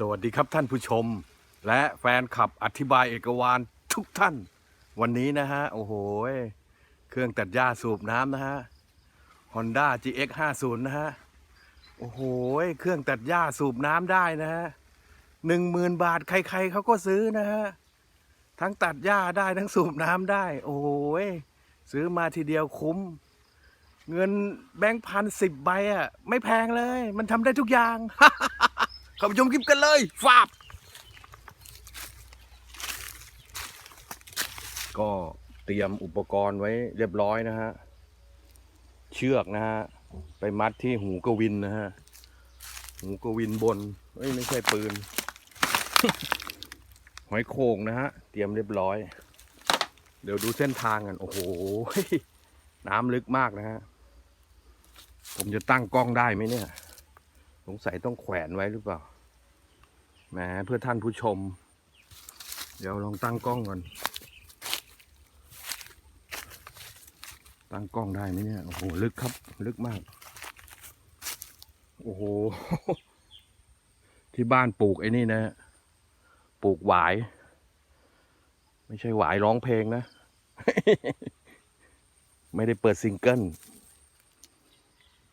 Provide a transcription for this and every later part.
สวัสดีครับท่านผู้ชม และแฟนคลับอธิบายเอกวานทุกท่าน วันนี้นะฮะ โอ้โห เครื่องตัดหญ้าสูบน้ำนะฮะ Honda GX 50นะฮะ โอ้โห เครื่องตัดหญ้าสูบน้ำได้นะฮะหนึ่งหมื่นบาทใคร ๆเขาก็ซื้อนะฮะ ทั้งตัดหญ้าได้ทั้งสูบน้ำได้ โอ้โห ซื้อมาทีเดียวคุ้ม เงินแบงค์พันสิบใบอะไม่แพงเลย มันทำได้ทุกอย่าง เข้าไปชมคลิปกันเลยฟาบก็เตรียมอุปกรณ์ไว้เรียบร้อยนะฮะ เชือกนะฮะ ไปมัดที่หูกวินนะฮะ หูกวินบนเอ้ยไม่ใช่ปืน หอยโข่งนะฮะ เตรียมเรียบร้อย เดี๋ยวดูเส้นทางกัน โอ้โห น้ำลึกมากนะฮะ ผมจะตั้งกล้องได้ไหมเนี่ย สงสัยต้องแขวนไว้หรือเปล่าแหมเพื่อท่านผู้ชม เดี๋ยวลองตั้งกล้องก่อน ตั้งกล้องได้ไหมเนี่ย โอ้โห ลึกครับ ลึกมาก โอ้โห ที่บ้านปลูกไอ้นี่นะ ปลูกหวาย ไม่ใช่หวายร้องเพลงนะ ไม่ได้เปิดซิงเกิล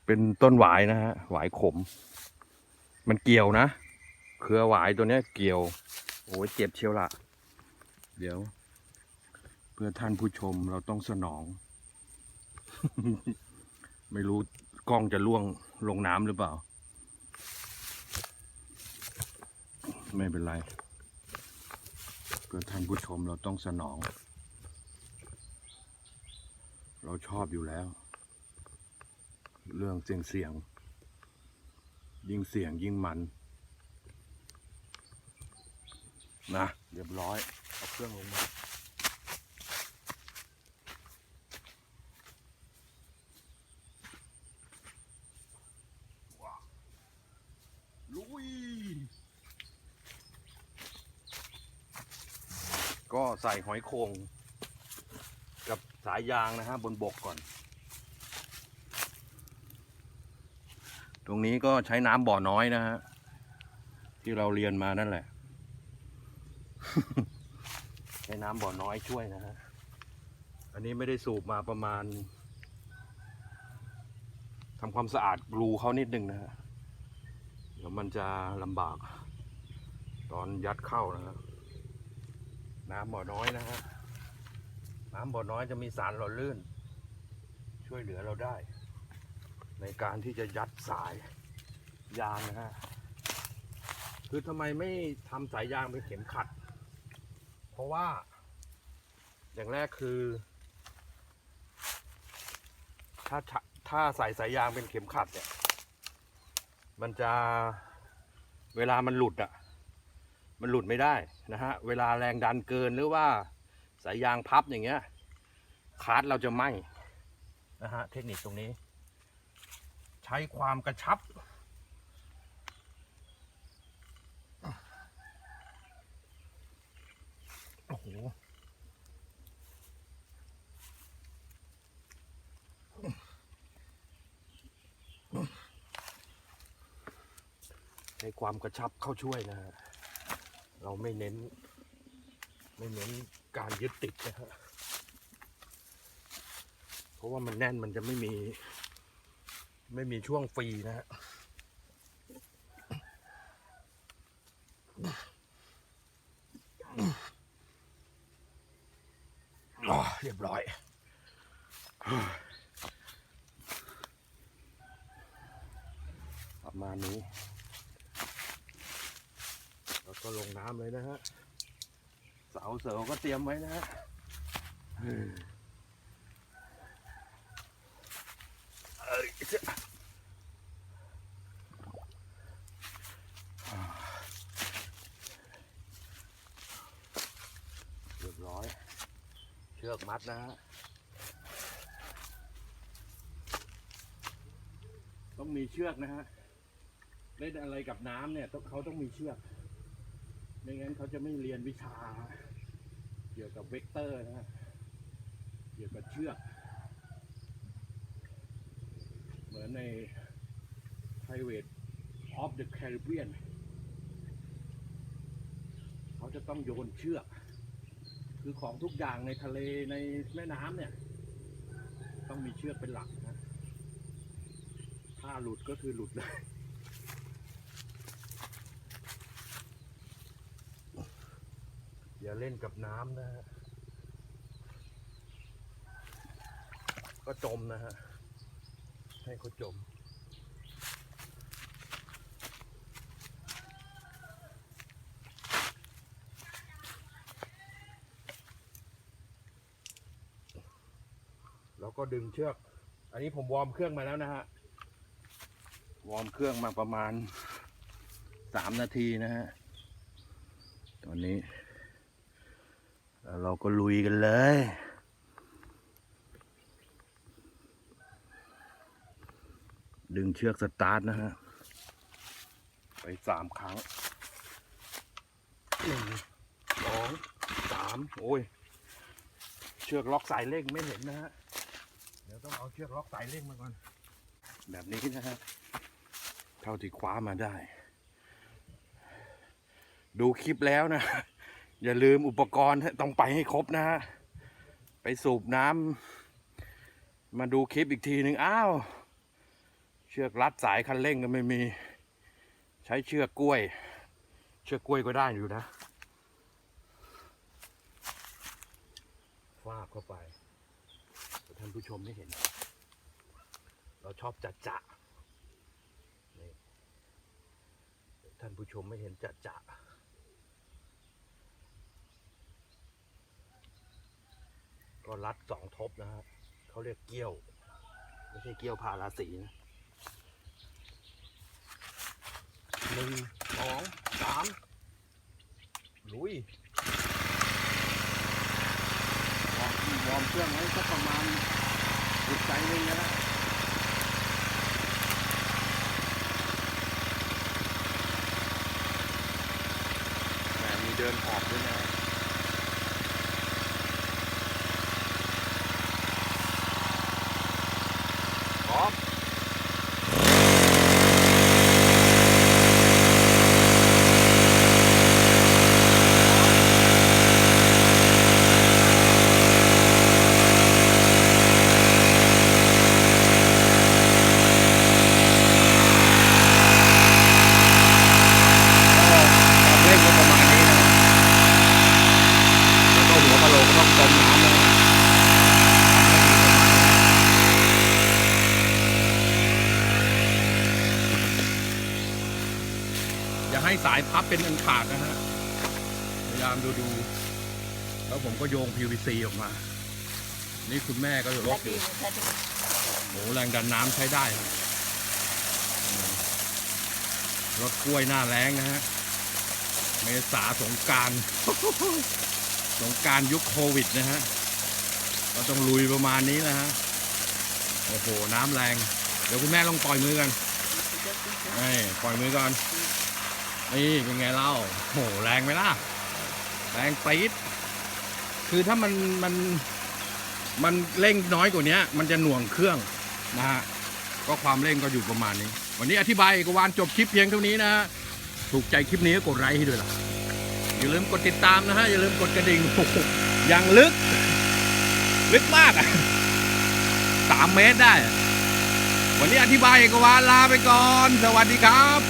เป็นต้นหวายนะฮะ หวายขม มันเกี่ยวนะ เครือหวายตัวเนี้ยเกี่ยว โอ้ยเจ็บเชียวละ เดี๋ยว เพื่อท่านผู้ชมเราต้องสนอง ไม่รู้กล้องจะล่วงลงน้ำหรือเปล่า ไม่เป็นไร เพื่อท่านผู้ชมเราต้องสนอง เราชอบอยู่แล้ว เรื่องเสียงเสียงๆ ยิ่งเสียงยิ่งมัน นะ เรียบร้อย เอาเครื่องลงมาว้าลุย ก็ใส่หอยโครงกับสายยางนะฮะบนบกก่อน รงนี้ก็ใช้น้ำบ่อน้อยนะฮะ ที่เราเรียนมานั่นแหละ ใช้น้ำบ่อน้อยช่วยนะฮะ อันนี้ไม่ได้สูบมาประมาณทำความสะอาดรูเขานิดนึงนะฮะ เดี๋ยวมันจะลำบาก ตอนยัดเข้านะฮะ น้ำบ่อน้อยนะฮะ น้ำบ่อน้อยจะมีสารหล่อลื่น ช่วยเหลือเราได้ ในการที่จะยัดสายยางนะฮะคือทำไมไม่ทำสายยางเป็นเข็มขัด เพราะว่า อย่างแรกคือ ถ้าถ้าถ้าใส่สายยางเป็นเข็มขัดเนี่ย มันจะเวลามันหลุดอะ มันหลุดไม่ได้นะฮะ เวลาแรงดันเกินหรือว่าสายยางพับอย่างเงี้ยคาร์ดเราจะไหมนะฮะเทคนิคตรงนี้ ใช้ความกระชับ โอ้โห ใช้ความกระชับเข้าช่วยนะฮะ เราไม่เน้น ไม่เน้นการยึดติดนะฮะ เพราะว่ามันแน่นมันจะไม่มี ไม่มีช่วงฟรีนะฮะเรียบร้อย ประมาณนี้ แล้วก็ลงน้ำเลยนะฮะ เสาเสาก็เตรียมไว้นะฮะ เฮ้ยเอ้ยเจ้าเรียบร้อย เชือกมัดนะฮะ ต้องมีเชือกนะฮะ เล่นอะไรกับน้ำเนี่ยเขาต้องมีเชือก ไม่งั้นเขาจะไม่เรียนวิชา เกี่ยวกับเวกเตอร์นะฮะ เกี่ยวกับเชือก เหมือนใน Private of the Caribbean จะต้องโยนเชือก คือของทุกอย่างในทะเลในแม่น้ำเนี่ย ต้องมีเชือกเป็นหลักนะ ถ้าหลุดก็คือหลุดเลยอย่าเล่นกับน้ำนะฮะ ก็จมนะฮะ ให้เขาจมแล้วก็ดึงเชือก อันนี้ผมวอร์มเครื่องมาแล้วนะฮะ วอร์มเครื่องมาประมาณสามนาทีนะฮะ ตอนนี้แล้วเราก็ลุยกันเลย ดึงเชือกสตาร์ทนะฮะ ไปสามครั้งหนึ่งสองสามโอ้ย เชือกล็อกสายเร่งไม่เห็นนะฮะ เดี๋ยวต้องเอาเชือกล็อกสายเร่งมาก่อน แบบนี้นะฮะ เท่าที่คว้ามาได้ ดูคลิปแล้วนะ อย่าลืมอุปกรณ์ต้องไปให้ครบนะฮะ ไปสูบน้ำมาดูคลิปอีกทีหนึ่งอ้าว เชือกรัดสายคันเร่งก็ไม่มี ใช้เชือกกล้วย เชือกกล้วยก็ได้อยู่นะฟาดเข้าไปท่านผู้ชมไม่เห็น เราชอบจัดจะนี่ท่านผู้ชมไม่เห็นจัดจะก็รัดสองทบนะครับเขาเรียกเกี้ยว ไม่ใช่เกี้ยวพาราสีนะ หนึ่งสองสามลุยวอร์มวอร์มเครื่องไว้สักประมาณจุดใจหนึ่งนะแหมมีเดินหอบด้วยนะพร้อม ก็การเล่นก็ประมาณนี้นะแล้วก็หัวกะโหลกก็ต้องจมน้ำนะ อย่าให้สายพับเป็นอันขาดนะฮะพยายามดูดูๆแล้วผมก็โยง PVC ออกมา นี่คุณแม่ก็จะลและบอดียู่และดีโหแรงดันน้ำใช้ได้ครับอืมรถกล้วยหน้าแรงนะฮะ เมษาสงกรารสงกรารยุคโควิดนะฮะ ก็ต้องลุยประมาณนี้นะฮะ โอ้โห น้ำแรง เดี๋ยวคุณแม่ลองปล่อยมือกัน นี่ ปล่อยมือก่อน นี่เป็นไงเล่าโหแรงไหมล่ะ แรงปี๊ดคือถ้ามันมันมันเร่งน้อยกว่านี้มันจะหน่วงเครื่องนะฮะก็ความเร่งก็อยู่ประมาณนี้ วันนี้อธิบายกวานจบคลิปเพียงเท่านี้นะฮะถูกใจคลิปนี้ก็กดไลค์ให้ด้วยล่ะ อย่าลืมกดติดตามนะฮะ อย่าลืมกดกระดิ่งอย่างลึก ลึกมากอะสามเมตรได้ วันนี้อธิบายกวานลาไปก่อน สวัสดีครับ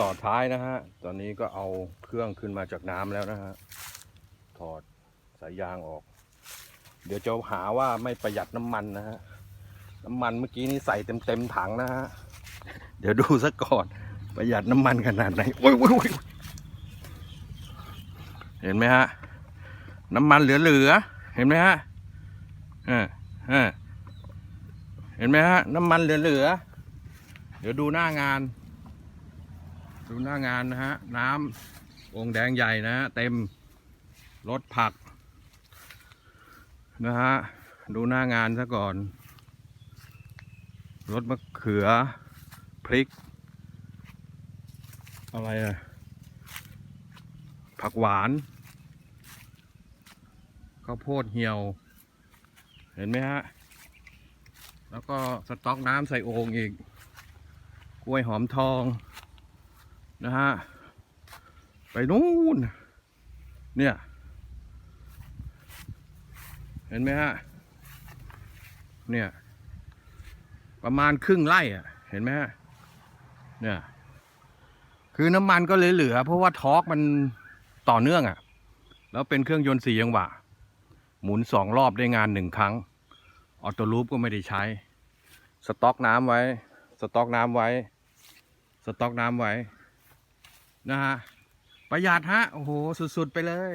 ต่อท้ายนะฮะ ตอนนี้ก็เอาเครื่องขึ้นมาจากน้ำแล้วนะฮะ ถอดสายยางออก เดี๋ยวจะหาว่าไม่ประหยัดน้ำมันนะฮะ น้ำมันเมื่อกี้นี้ใส่เต็มเต็มถังนะฮะ เดี๋ยวดูซะก่อนประหยัดน้ำมันขนาดไหนโอ้ยโอ้ยโอ้ยเห็นไหมฮะ น้ำมันเหลือๆเห็นไหมฮะเออเออเห็นไหมฮะ น้ำมันเหลือๆเดี๋ยวดูหน้างาน ดูหน้างานนะฮะ น้ำองแดงใหญ่นะฮะเต็มรถผัก นะฮะ ดูหน้างานซะก่อน รถมะเขือ พริก อะไรอะผักหวานข้าวโพดเหี่ยว เห็นไหมฮะ แล้วก็สต๊อกน้ำใส่โอ่งอีก กล้วยหอมทอง นะฮะ ไปนู่น เนี่ย เห็นไหมฮะ เนี่ย ประมาณครึ่งไร่อะ เห็นไหมฮะ เนี่ย คือน้ำมันก็เลยเหลือ เพราะว่าทอร์กมันต่อเนื่องอะ แล้วเป็นเครื่องยนต์สี่จังหวะ หมุนสองรอบได้งานหนึ่งครั้ง ออโต้ลูปก็ไม่ได้ใช้ สต็อกน้ำไว้ สต็อกน้ำไว้ สต็อกน้ำไว้ นะฮะประหยัดฮะ โอ้โห สุด ๆ ไปเลย